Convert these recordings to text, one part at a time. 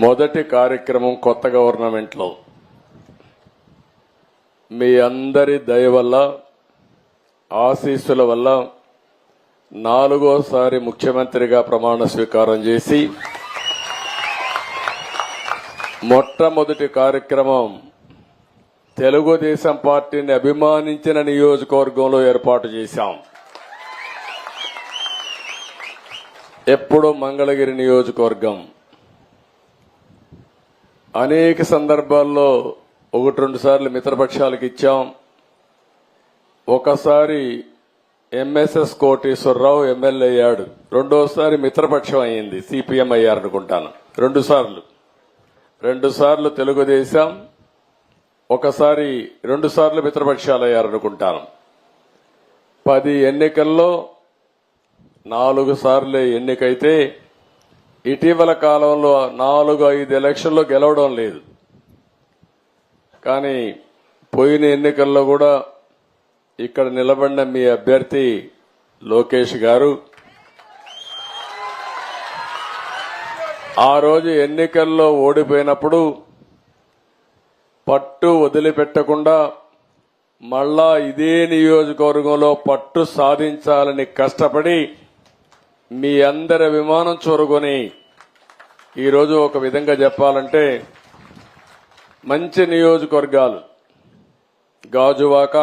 మొదటి కార్యక్రమం కొత్త గవర్నమెంట్లో. మీ అందరి దయ వల్ల ఆశీస్సుల వల్ల నాలుగోసారి ముఖ్యమంత్రిగా ప్రమాణ స్వీకారం చేసి మొట్టమొదటి కార్యక్రమం తెలుగుదేశం పార్టీని అభిమానించిన నియోజకవర్గంలో ఏర్పాటు చేశాం. ఎప్పుడో మంగళగిరి నియోజకవర్గం. అనేక సందర్భాల్లో ఒకటి రెండు సార్లు మిత్రపక్షాలకు ఇచ్చాం. ఒకసారి ఎంఎస్ఎస్ కోటేశ్వరరావు ఎమ్మెల్యే అయ్యాడు. రెండోసారి మిత్రపక్షం అయింది సిపిఎం అయ్యారనుకుంటాను రెండు సార్లు. రెండు సార్లు తెలుగుదేశం ఒకసారి రెండు సార్లు మిత్రపక్షాలు అయ్యారు అనుకుంటాను. పది ఎన్నికల్లో నాలుగు సార్లే ఎన్నికైతే ఇటీవల కాలంలో నాలుగు ఐదు ఎలక్షన్లో గెలవడం లేదు. కానీ పోయిన ఎన్నికల్లో కూడా ఇక్కడ నిలబడిన మీ అభ్యర్థి లోకేష్ గారు ఆ రోజు ఎన్నికల్లో ఓడిపోయినప్పుడు పట్టు వదిలిపెట్టకుండా మళ్ళా ఇదే నియోజకవర్గంలో పట్టు సాధించాలని కష్టపడి మీ అందరి విమానం చూరుకొని ఈరోజు ఒక విధంగా చెప్పాలంటే మంచి నియోజకవర్గాలు. గాజువాక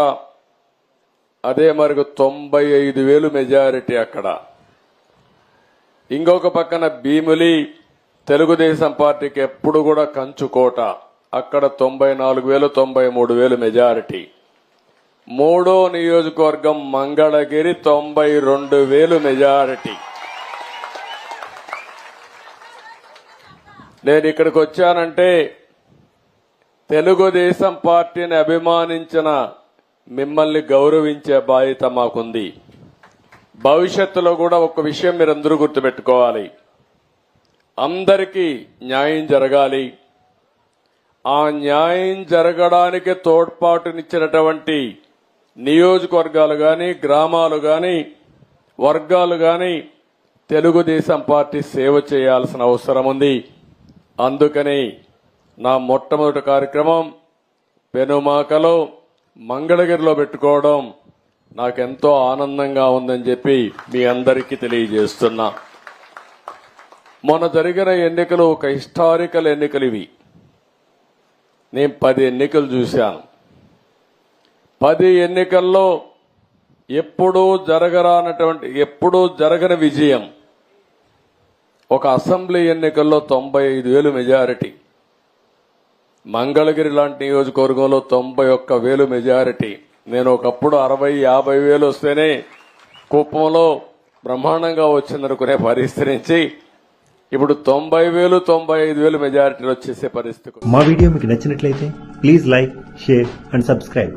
అదే మరికి తొంభై ఐదు వేలు మెజారిటీ అక్కడ. ఇంకొక పక్కన భీములి తెలుగుదేశం పార్టీకి ఎప్పుడు కూడా కంచుకోట అక్కడ తొంభై నాలుగు వేలు తొంభై మూడు వేలు మెజారిటీ. మూడో నియోజకవర్గం మంగళగిరి తొంభై రెండు వేలు మెజారిటీ. నేను ఇక్కడికి వచ్చానంటే తెలుగుదేశం పార్టీని అభిమానించిన మిమ్మల్ని గౌరవించే బాధ్యత మాకుంది. భవిష్యత్తులో కూడా ఒక విషయం మీరందరూ గుర్తుపెట్టుకోవాలి. అందరికీ న్యాయం జరగాలి. ఆ న్యాయం జరగడానికి తోడ్పాటునిచ్చినటువంటి నియోజకవర్గాలు కానీ గ్రామాలు కానీ వర్గాలు కానీ తెలుగుదేశం పార్టీ సేవ చేయాల్సిన అవసరం ఉంది. అందుకని నా మొట్టమొదటి కార్యక్రమం పెనుమాకలో మంగళగిరిలో పెట్టుకోవడం నాకెంతో ఆనందంగా ఉందని చెప్పి మీ అందరికీ తెలియజేస్తున్నా. మొన్న జరిగిన ఎన్నికలు ఒక హిస్టారికల్ ఎన్నికలు ఇవి. నేను పది ఎన్నికలు చూశాను. పది ఎన్నికల్లో ఎప్పుడూ జరగరానటువంటి ఎప్పుడూ జరగని విజయం ఒక అసెంబ్లీ ఎన్నికల్లో తొంభై ఐదు వేలు మెజారిటీ. మంగళగిరి లాంటి నియోజకవర్గంలో తొంభై ఒక్క వేలు మెజారిటీ. నేను ఒకప్పుడు అరవై యాభై వేలు వస్తేనే కుప్పంలో బ్రహ్మాండంగా వచ్చిందనుకునే పరిస్థితి నుంచి ఇప్పుడు తొంభై వేలు తొంభై ఐదు వేలు మెజారిటీలు వచ్చేసే పరిస్థితి. మా వీడియో మీకు నచ్చినట్లయితే please like share and subscribe.